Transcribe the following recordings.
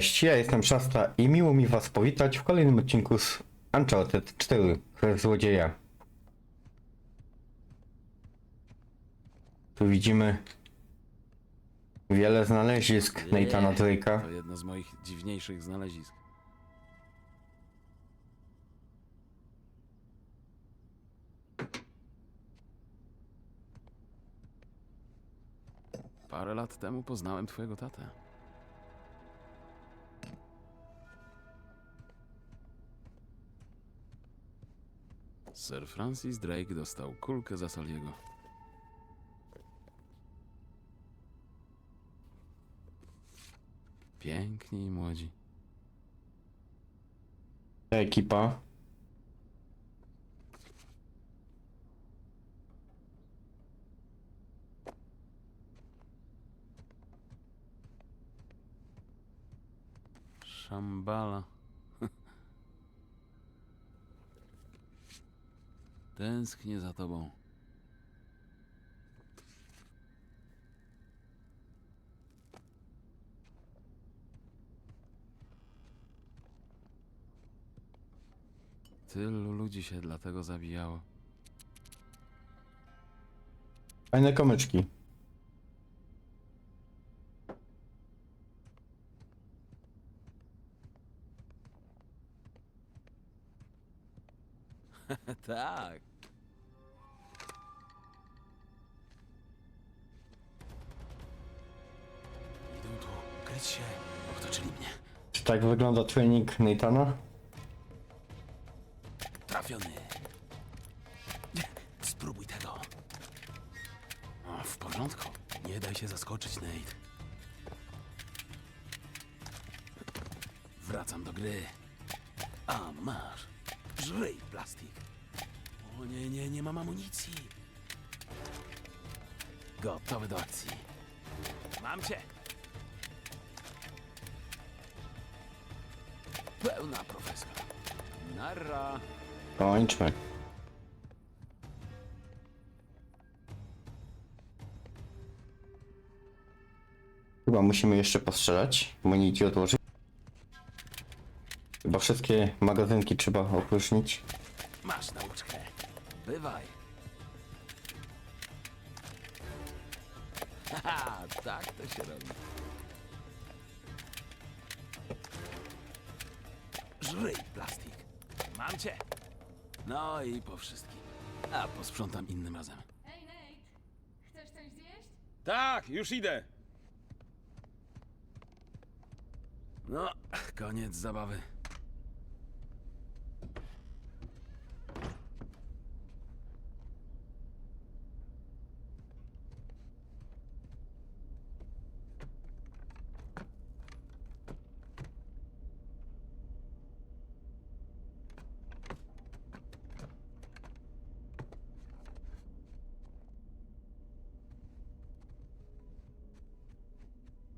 Cześć, ja jestem Szasta i miło mi was powitać w kolejnym odcinku z Uncharted 4 Krew Złodzieja. Tu widzimy wiele znalezisk Nathana Drake'a. To jedno z moich dziwniejszych znalezisk. Parę lat temu poznałem twojego tatę. Sir Francis Drake dostał kulkę za Saliego. Piękni i młodzi. Ta ekipa Szambala. Tęsknię za tobą. Tylu ludzi się dlatego zabijało. fajne komyczki. Tak. Idą tu, kryć się. Otoczyli mnie. Czy tak wygląda trening Nathana? Pełna profesja. Narra. Kończmy. Chyba musimy jeszcze postrzelać, nic odłożyć. Chyba wszystkie magazynki trzeba opróżnić. Masz nauczkę. Bywaj. Haha, tak to się robi. Żryj plastik. Mam cię. No i po wszystkim. A posprzątam innym razem. Hej, Nate! Chcesz coś zjeść? Tak, już idę. No, koniec zabawy.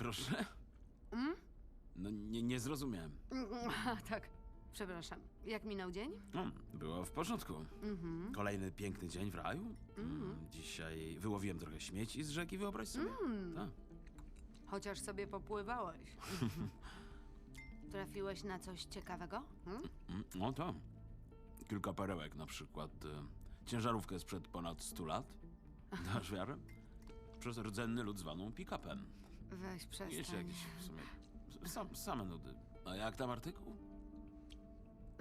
Proszę? No nie, nie zrozumiałem. A, tak, przepraszam. Jak minął dzień? No, było w porządku. Mhm. Kolejny piękny dzień w raju. Mm, Dzisiaj wyłowiłem trochę śmieci z rzeki, wyobraź sobie. Mm. Tak. Chociaż sobie popływałeś. Trafiłeś na coś ciekawego? Hmm? Mm, No to. Kilka perełek na przykład. E, ciężarówkę sprzed ponad 100 lat. Dasz wiarę? Przez rdzenny lud zwaną pick-upem. Weź Jeszcze przestań. jakieś w sumie sam, same nudy. A jak tam artykuł?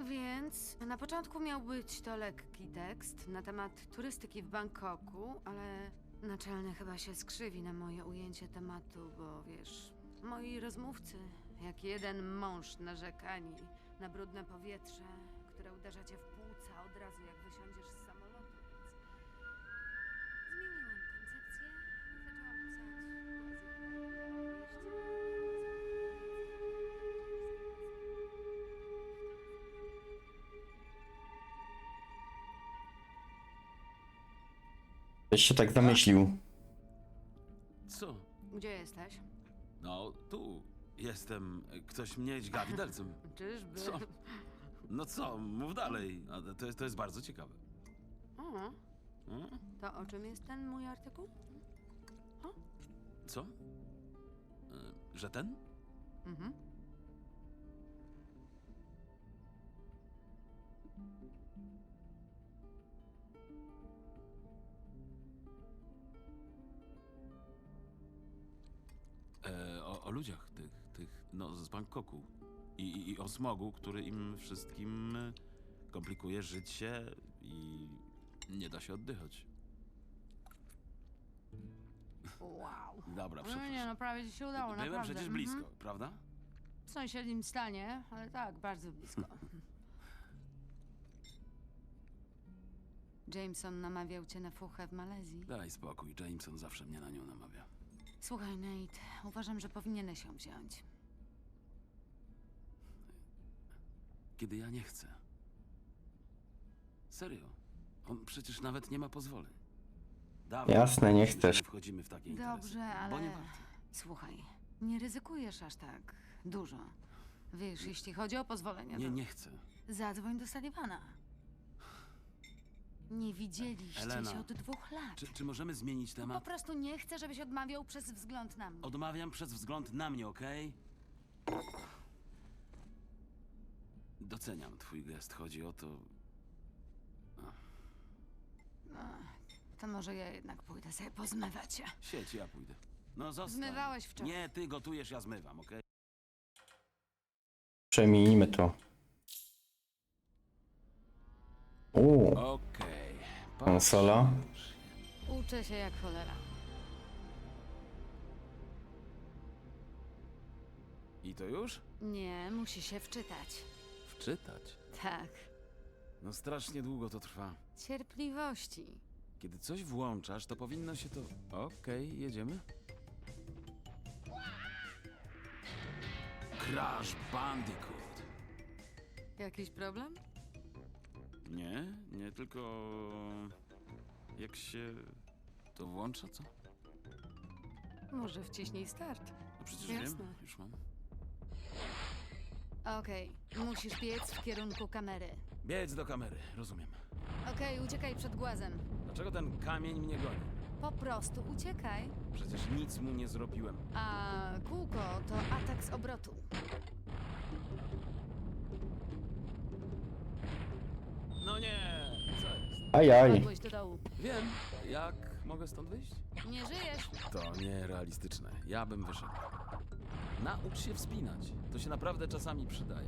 Więc na początku miał być to lekki tekst na temat turystyki w Bangkoku, ale naczelny chyba się skrzywi na moje ujęcie tematu, bo wiesz, moi rozmówcy, jak jeden mąż narzekani na brudne powietrze, które uderza cię w Ktoś się tak zamyślił. Co? Gdzie jesteś? No, tu jestem. Ktoś mnie dźga widelcem. Czyżby? Co? No co, mów dalej. A To jest, to jest bardzo ciekawe. O, Hmm? to o czym jest ten mój artykuł? Co? E, Że ten? Mhm. E, o, o ludziach tych, tych, no z Bangkoku. I, i, I o smogu, który im wszystkim komplikuje życie i nie da się oddychać. Wow. Dobra, No przepraszam. nie, no prawie ci się udało, Byłem naprawdę. przecież Mhm. blisko, prawda? W sąsiednim stanie, ale tak, bardzo blisko. Jameson namawiał cię na fuchę w Malezji. Daj spokój, Jameson zawsze mnie na nią namawia. Słuchaj, Nate, uważam, że powinieneś ją wziąć. Kiedy ja nie chcę. Serio. On przecież nawet nie ma pozwoleń. Dawno Jasne, nie chcesz. wchodzimy w takie interesy. Dobrze, Bo nie ale... warto. Słuchaj, nie ryzykujesz aż tak dużo. Wiesz, jeśli chodzi o pozwolenia, Nie, to nie chcę. zadzwoń do Sullivana. Nie widzieliście Elena, się od dwóch lat. Czy, czy możemy zmienić Po temat? prostu nie chcę, żebyś odmawiał przez wzgląd na mnie. Odmawiam przez wzgląd na mnie, okej? Doceniam twój gest. Chodzi o to... To może ja jednak pójdę sobie pozmywać się. Sieć, ja pójdę. No zostań. Zmywałeś wczoraj. Nie, ty gotujesz, ja zmywam, okej? Przemienimy to. Okej. Konsola. Uczę się jak cholera. I to już? Nie, musi się wczytać. Wczytać. Tak. No strasznie długo to trwa. Cierpliwości. Kiedy coś włączasz, to powinno się to... Okej, jedziemy? Crash Bandicoot. Jakiś problem? Nie, nie tylko... Jak się to włącza, co? Może wciśnij start. No przecież Jasne. wiem, już mam. Okej, musisz biec w kierunku kamery. Biec do kamery, rozumiem. Okej, uciekaj przed głazem. Dlaczego ten kamień mnie goni? Po prostu uciekaj. Przecież nic mu nie zrobiłem. A kółko to atak z obrotu. No nie, co jest? Ajaj. Padłeś do dołu. Wiem, jak mogę stąd wyjść? Nie żyjesz? To nierealistyczne. Ja bym wyszedł. Naucz się wspinać. To się naprawdę czasami przydaje.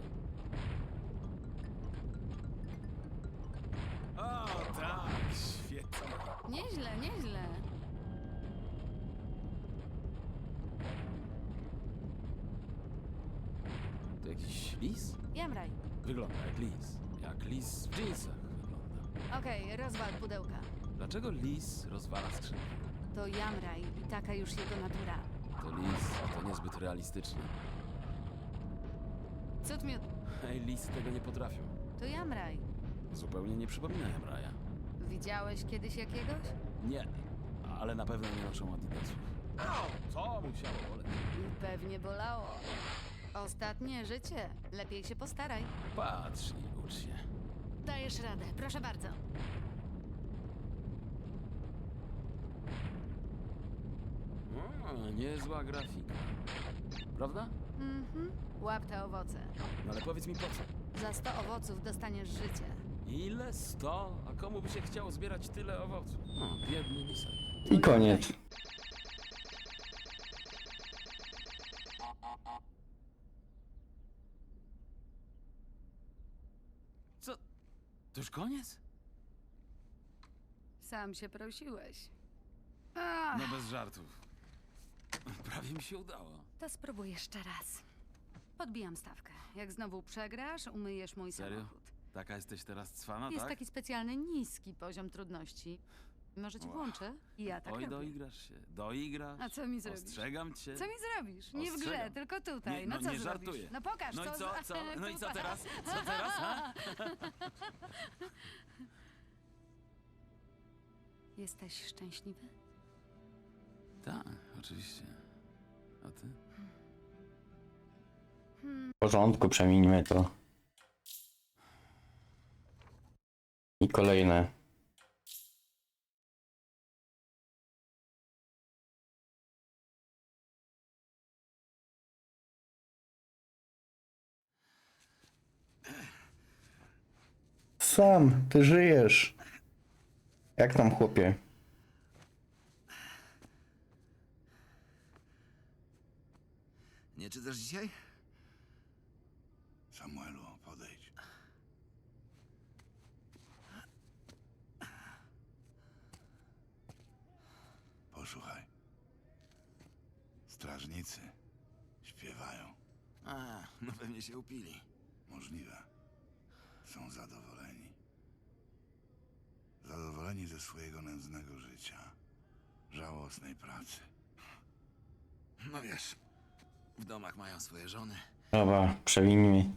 O, tak, świetnie. Nieźle, nieźle. To jakiś lis? Jamraj. Wygląda jak lis. Jak lis w jeansach. Okej, rozwal pudełka. Dlaczego lis rozwala skrzynki? To jamraj i taka już jego natura. To lis, to niezbyt realistyczne. Cud miód. Hej, lisy tego nie potrafią. To jamraj. Zupełnie nie przypominają Raja. Widziałeś kiedyś jakiegoś? Nie, ale na pewno nie noszą adidasów. Co musiało boleć? I pewnie bolało. Ostatnie życie. Lepiej się postaraj. Patrz i ucz się. Dajesz radę, proszę bardzo. O, niezła grafika. Prawda? Mhm. Łap te owoce. No ale powiedz mi po co? Za 100 owoców dostaniesz życie. Ile? Sto? A komu by się chciało zbierać tyle owoców? No, biedny misek. I koniec. Już koniec? Sam się prosiłeś. No bez żartów. Prawie mi się udało. to spróbuj jeszcze raz. Podbijam stawkę. Jak znowu przegrasz, umyjesz mój Serio? samochód. Taka jesteś teraz cwana, Jest tak? taki specjalny niski poziom trudności. Może ci Wow. włączę? I ja tak Oj, robię. doigrasz się. Doigrasz. A co mi zrobisz? Ostrzegam cię. Co mi zrobisz? Nie w grze, Ostrzegam. tylko tutaj. Nie, no, no co nie zrobisz? żartuję. No pokaż, No i co, co, za- co? No i co teraz? Co teraz, ha? Jesteś szczęśliwy? Tak, oczywiście. A ty? W porządku, przemińmy to. I kolejne. Sam, ty żyjesz. Jak tam, chłopie? Nie czytasz dzisiaj? Samuelu, podejdź. Posłuchaj. Strażnicy śpiewają. A, no pewnie się upili. Możliwe. Są zadowoleni. Zadowoleni ze swojego nędznego życia. Żałosnej pracy. No wiesz, w domach mają swoje żony. Dobra, przewinij.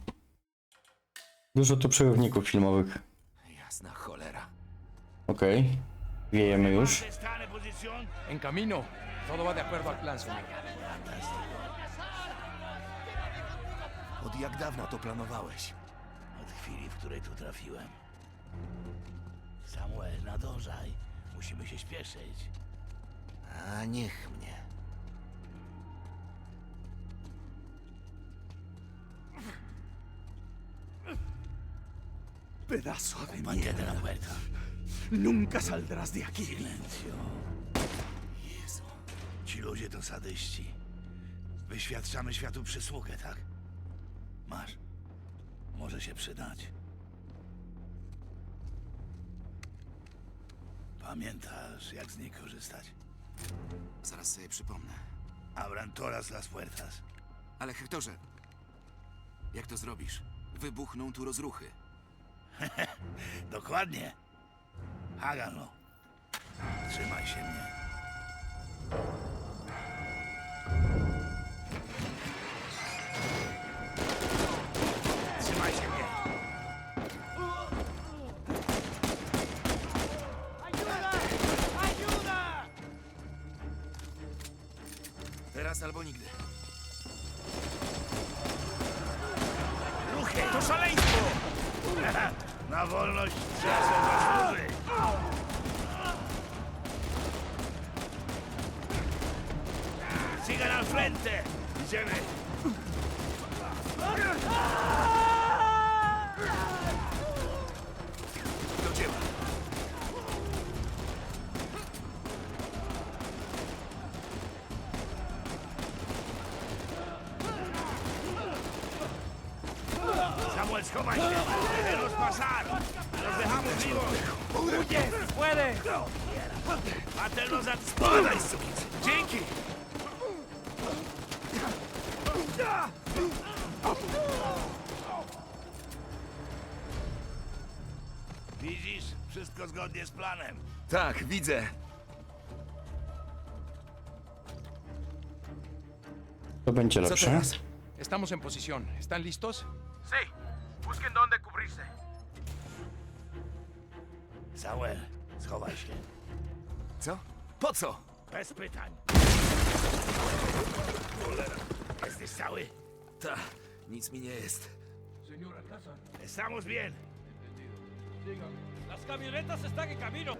Dużo tu przerywników filmowych. Jasna cholera. Okej. Wiejemy już. En camino. Todo va de acuerdo al plan, señor. Od jak dawna to planowałeś? Od chwili, w której tu trafiłem. Samuel, nadążaj. Musimy się śpieszyć. A niech mnie. Pedazo de Mantente mierda. la puerta. Nunca saldrás de aquí. Silencio. Jezu. Ci ludzie to sadyści. Wyświadczamy światu przysługę, tak? Masz. Może się przydać. Pamiętasz, jak z niej korzystać? Zaraz sobie przypomnę. Abran todas las puertas. Ale Hektorze, jak to zrobisz? Wybuchną tu rozruchy. Dokładnie. Háganlo. Trzymaj się mnie. Albo nigdy. Ruchy! To szaleństwo! Na wolność trzeba sobie zasłużyć. Sigan al frente! Idziemy! ¡Mátenos a spadaj, sukicy! Dzięki! Widzisz? Wszystko zgodnie z planem. Tak, widzę. To będzie Co lepsze. teraz? Estamos en posición. ¿Están listos? Sí. Busquen dónde cubrirse. Samuel, schowaj się. Co? Po co? Bez pytań. Cholera. Jesteś cały? Ta, nic mi nie jest. Estamos bien. Las camionetas están en camino.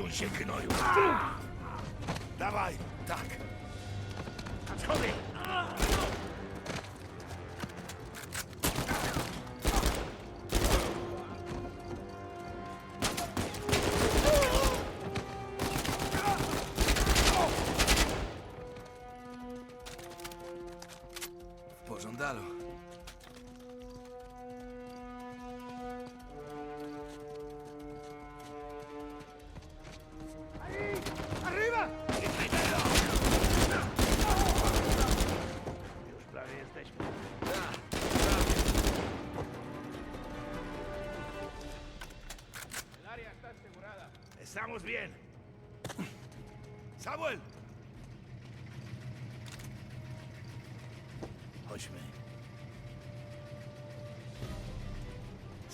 Odsuń się, gnoju! Dawaj,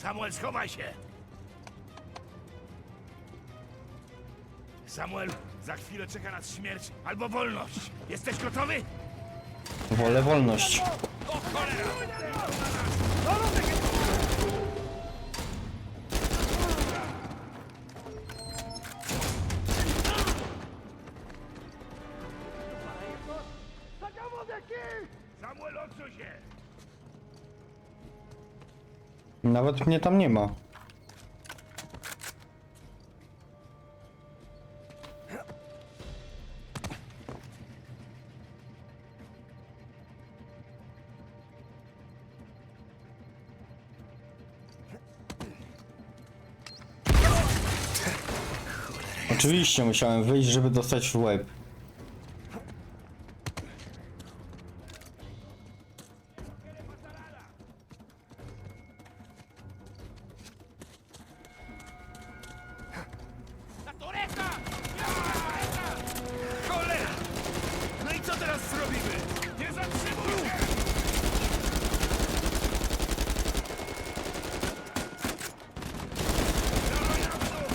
Samuel, schowaj się! Samuel, za chwilę czeka nas śmierć albo wolność. Jesteś gotowy? Wolę wolność. Samuel, odsuń się! Nawet mnie tam nie ma. Oczywiście musiałem wyjść, żeby dostać w łeb. Cholera! No i co teraz zrobimy? Nie zatrzymuj się! Dawaj na dół!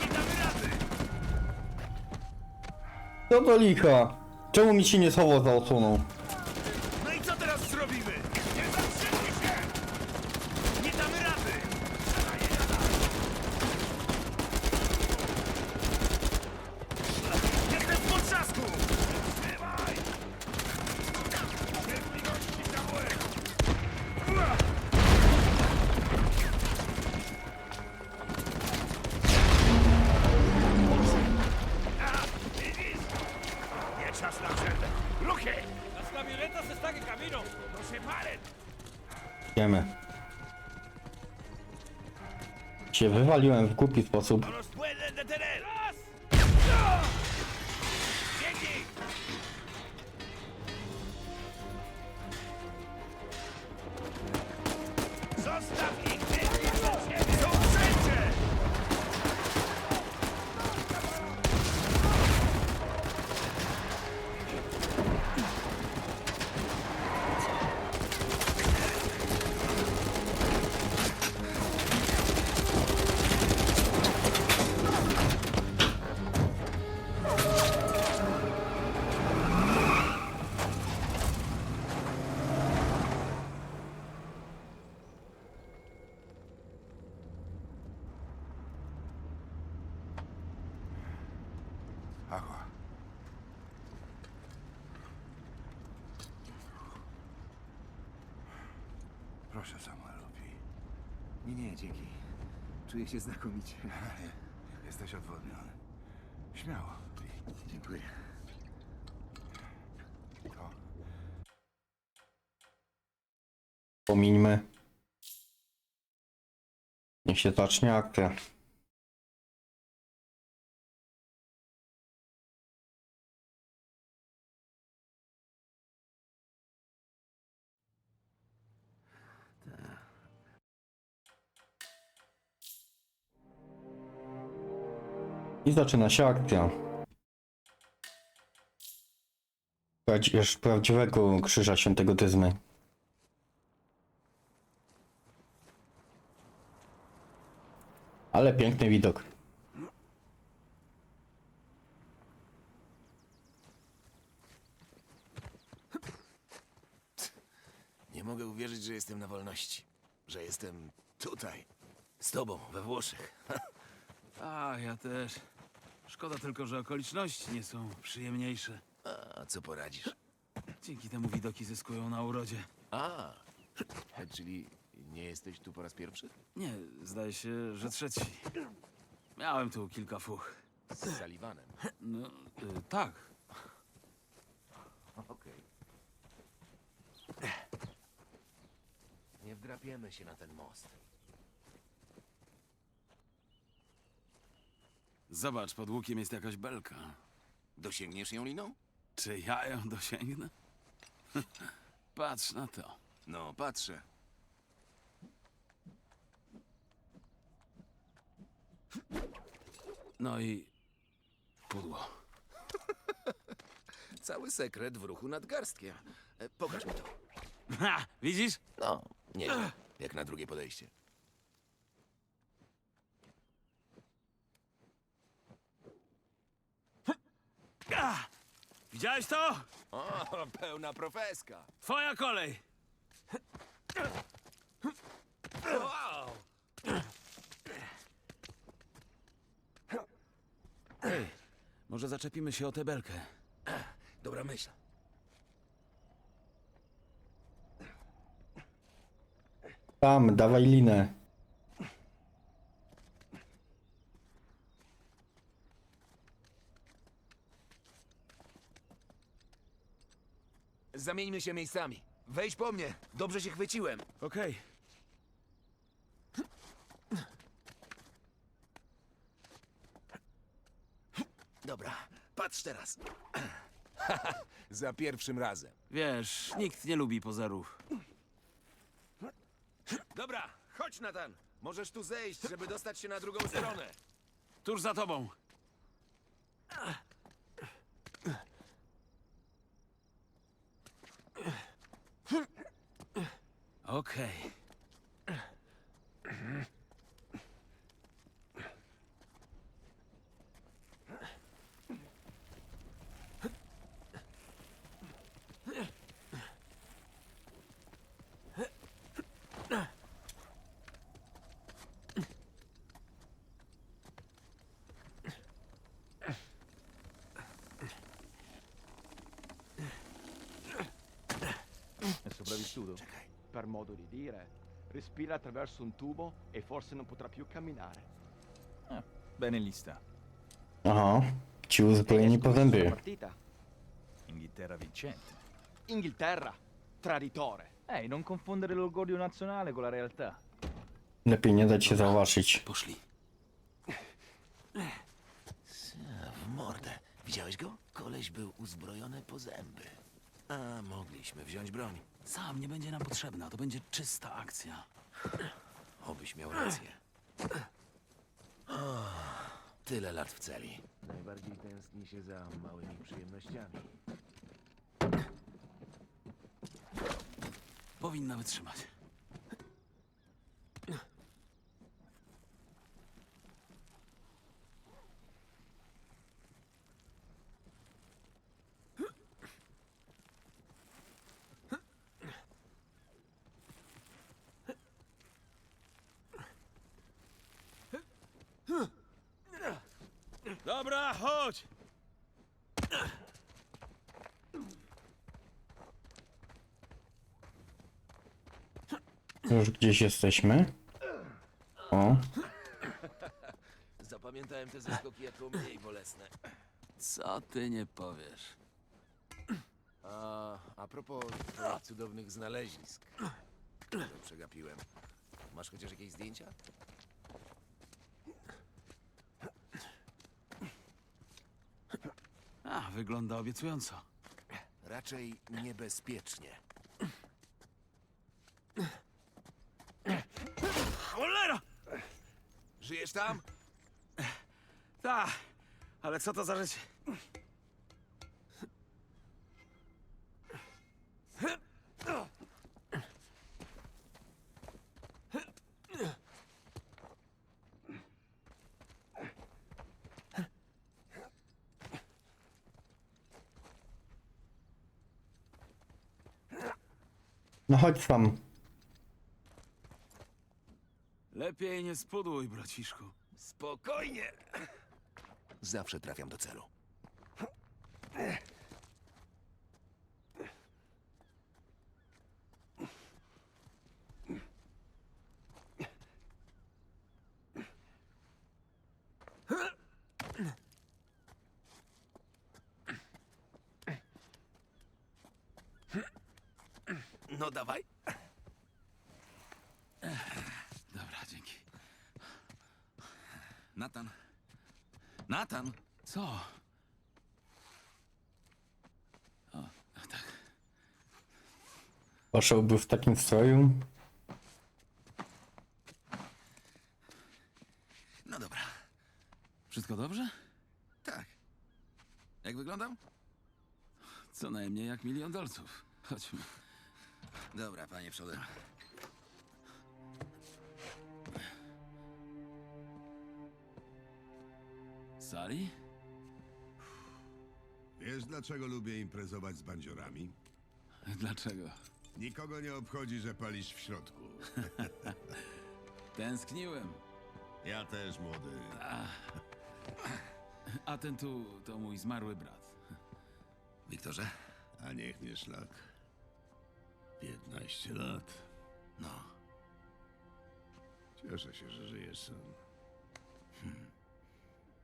Nie damy rady! Co do licha? Czemu mi się nie schował za osłoną? No i co teraz zrobimy? Nie zatrzymuj się! Nie damy rady! Trzeba je nadać! Jestem w potrzasku! Trzymaj! Cierpliwości, Samuel! Ua! A, widzisz? Na przerwę! Ruchy! Las camionetas están en camino. No se paren! Się wywaliłem w głupi sposób. No nos pueden detener! Proszę, Samuelu, pij. Nie, nie, dzięki. Czuję się znakomicie. Jesteś odwodniony. Śmiało. Dziękuję. To Pomińmy. Niech się zacznie akcja. I zaczyna się akcja. Kradzież prawdziwego krzyża świętego Dyzmy. Ale piękny widok. Nie mogę uwierzyć, że jestem na wolności. Że jestem tutaj. Z tobą, we Włoszech. A, ja też. Szkoda tylko, że okoliczności nie są przyjemniejsze. A co poradzisz? Dzięki temu widoki zyskują na urodzie. A, czyli nie jesteś tu po raz pierwszy? Nie, zdaje się, że trzeci. Miałem tu kilka fuch. Z Sullivanem. No, y, tak. Okej. Nie wdrapiemy się na ten most. Zobacz, pod łukiem jest jakaś belka. Dosięgniesz ją liną? Czy ja ją dosięgnę? Patrz na to. No, patrzę. No i pudło. Cały sekret w ruchu nadgarstkiem. E, Pokaż mi to. Ha! Widzisz? No, nie. Jak na drugie podejście. Widziałeś to? O, pełna profeska. Twoja kolej. Hej, może zaczepimy się o tę belkę. Dobra myśl. Tam, dawaj linę. Zamieńmy się miejscami. Wejdź po mnie. Dobrze się chwyciłem. Okej. Dobra, patrz teraz. Za pierwszym razem. Wiesz, nikt nie lubi pozerów. Dobra, chodź Nathan. Możesz tu zejść, żeby dostać się na drugą stronę. Tuż za tobą. Ok. Sopravvissuto? Czekaj. Per modo di dire. Respira attraverso un tubo e forse non potrà più camminare. Ah, bene lì sta. Aha. Ci uzbrojeni po zęby. partita? Inghilterra vincente. Inghilterra, traditore. Ehi, non confondere l'orgoglio nazionale con la realtà. Lepiej nie dać się zauważyć. Poszli. W mordę. Widziałeś go? Koleś był uzbrojony po zęby. A mogliśmy wziąć broń. Sam nie będzie nam potrzebna, to będzie czysta akcja. Obyś miał rację. Tyle lat w celi. Najbardziej tęskni się za małymi przyjemnościami. Powinna wytrzymać. Dobra, chodź! Już gdzieś jesteśmy. O, Zapamiętałem te zeskoki jako mniej bolesne. Co ty nie powiesz? A, a propos twoich cudownych znalezisk, które przegapiłem. Masz chociaż jakieś zdjęcia? Wygląda obiecująco. Raczej niebezpiecznie. Cholera! Żyjesz tam? Tak. ale co to za życie? No chodź tam. Lepiej nie spudłuj, braciszku. Spokojnie! Zawsze trafiam do celu. No dawaj. Dobra, dzięki. Natan. Natan! Co? O, tak. Poszedłby w takim stroju. No dobra. Wszystko dobrze? Tak. Jak wyglądam? Co najmniej jak milion dolców. Chodźmy. Dobra, panie przodem. Sali? Wiesz, dlaczego lubię imprezować z bandziorami? Dlaczego? Nikogo nie obchodzi, że palisz w środku. Tęskniłem. Ja też, młody. A ten tu to mój zmarły brat. Wiktorze? A niech nie szlak. 15 lat. No. Cieszę się, że żyjesz sam.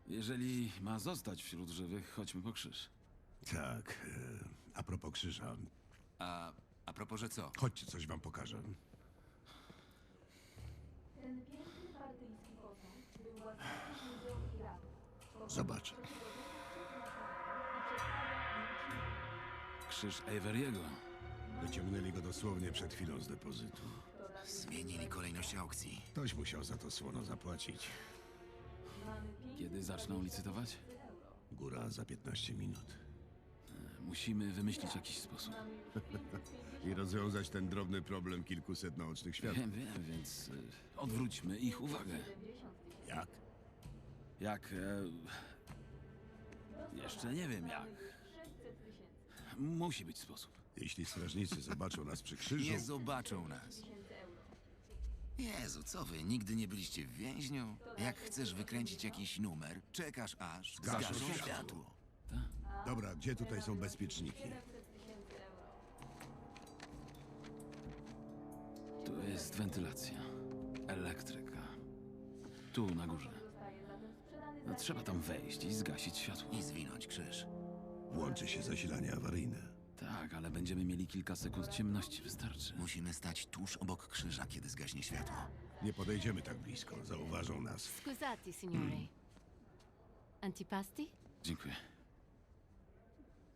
Jeżeli ma zostać wśród żywych, chodźmy po krzyż. Tak, e, a propos krzyża. A, a propos, że co? Chodźcie, coś wam pokażę. Zobacz. Krzyż Averiego. Wyciągnęli go dosłownie przed chwilą z depozytu. Zmienili kolejność aukcji. Ktoś musiał za to słono zapłacić. Kiedy zaczną licytować? Góra za 15 minut. Musimy wymyślić jakiś sposób. I rozwiązać ten drobny problem kilkuset naocznych świadków. Wiem, wiem, więc y, odwróćmy ich uwagę. Jak? Jak. E... Jeszcze nie wiem jak. Musi być sposób. Jeśli strażnicy zobaczą nas przy krzyżu... Nie zobaczą nas. Jezu, co wy? Nigdy nie byliście w więźniu? Jak chcesz wykręcić jakiś numer, czekasz aż Zgaszą zgaszą światło. światło. Dobra, gdzie tutaj są bezpieczniki? Tu jest wentylacja, elektryka. Tu na górze. No, trzeba tam wejść i zgasić światło. I zwinąć krzyż. Włączy się zasilanie awaryjne. Tak, ale będziemy mieli kilka sekund ciemności, wystarczy. Musimy stać tuż obok krzyża, kiedy zgaśnie światło. Nie podejdziemy tak blisko, zauważą nas. Scusati, signore. Antipasti? Dziękuję.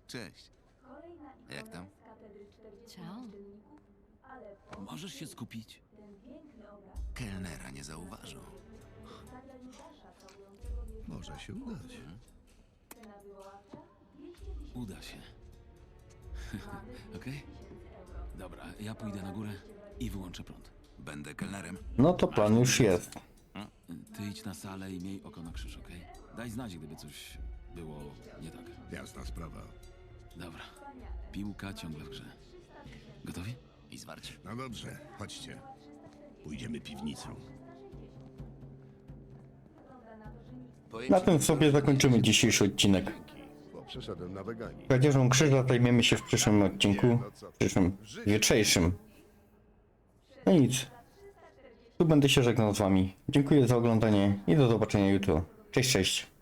Cześć. Jak tam? Ciao. Możesz się skupić? Kelnera nie zauważą. Może się udać. Uda się. Okej? Dobra, ja pójdę na górę i wyłączę prąd. Będę kelnerem. No to plan już jest. Ty idź na salę i miej oko na krzyż, okej? Daj znać, gdyby coś było nie tak. Jasna sprawa. Dobra. Piłka ciągle w grze. Gotowi? I zwarci. No dobrze, chodźcie. Pójdziemy piwnicą. Na tym sobie zakończymy dzisiejszy odcinek. Przeszedłem na weganie. Kradzieżą krzyża zajmiemy się w przyszłym odcinku. W przyszłym, jutrzejszym. No nic. Tu będę się żegnał z wami. Dziękuję za oglądanie i do zobaczenia jutro. Cześć, cześć.